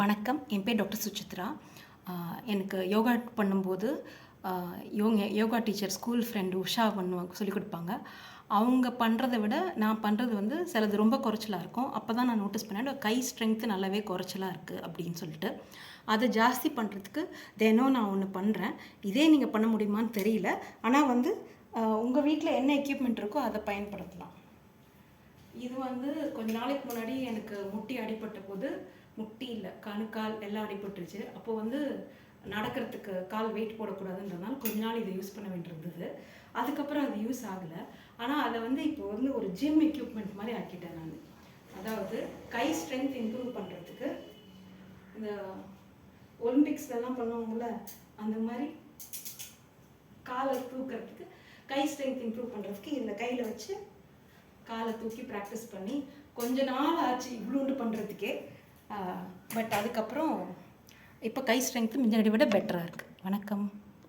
வணக்கம். என் பேர் டாக்டர் சுசித்ரா. எனக்கு யோகா பண்ணும்போது யோங்க yoga teacher school friend Usha பண்ணுவாங்க சொல்லிக் கொடுப்பாங்க. அவங்க பண்ணுறதை விட நான் பண்ணுறது வந்து சிலது ரொம்ப குறைச்சலாக இருக்கும். அப்போ தான் நான் நோட்டீஸ் பண்ணேன் கை ஸ்ட்ரென்த்து நல்லாவே குறைச்சலாக இருக்குது அப்படின்னு சொல்லிட்டு. அதை ஜாஸ்தி பண்ணுறதுக்கு தினம் நான் ஒன்று பண்ணுறேன் இதே நீங்கள் பண்ண முடியுமான்னு தெரியல. ஆனால் வந்து உங்கள் வீட்டில் என்ன எக்யூப்மெண்ட் இருக்கோ அதை பயன்படுத்தலாம். இது வந்து கொஞ்ச நாளைக்கு முன்னாடி எனக்கு முட்டி அடிபட்ட போது முட்டி இல்லை கணுக்கால் எல்லாம் அடிபட்டுருச்சு. அப்போ வந்து நடக்கிறதுக்கு கால் வெயிட் போடக்கூடாதுன்றதுனால கொஞ்ச நாள் இதை யூஸ் பண்ண வேண்டியிருந்தது. அதுக்கப்புறம் அது யூஸ் ஆகலை. ஆனால் அதை வந்து இப்போ வந்து ஒரு ஜிம் எக்யூப்மெண்ட் மாதிரி ஆக்கிட்டேன் நான். அதாவது கை ஸ்ட்ரென்த் இம்ப்ரூவ் பண்ணுறதுக்கு இந்த ஒலிம்பிக்ஸ்லலாம் பண்ணுவாங்கள்ல அந்த மாதிரி காலை தூக்கிறதுக்கு கை ஸ்ட்ரென்த் இம்ப்ரூவ் பண்ணுறதுக்கு இந்த கையில் வச்சு காலை தூக்கி ப்ராக்டிஸ் பண்ணி கொஞ்ச நாள் ஆச்சு இவ்வளோண்டு பண்ணுறதுக்கே பட் அதுக்கப்புறம் இப்போ கை ஸ்ட்ரென்த்து முன்னாடி விட பெட்டராக இருக்குது வணக்கம்.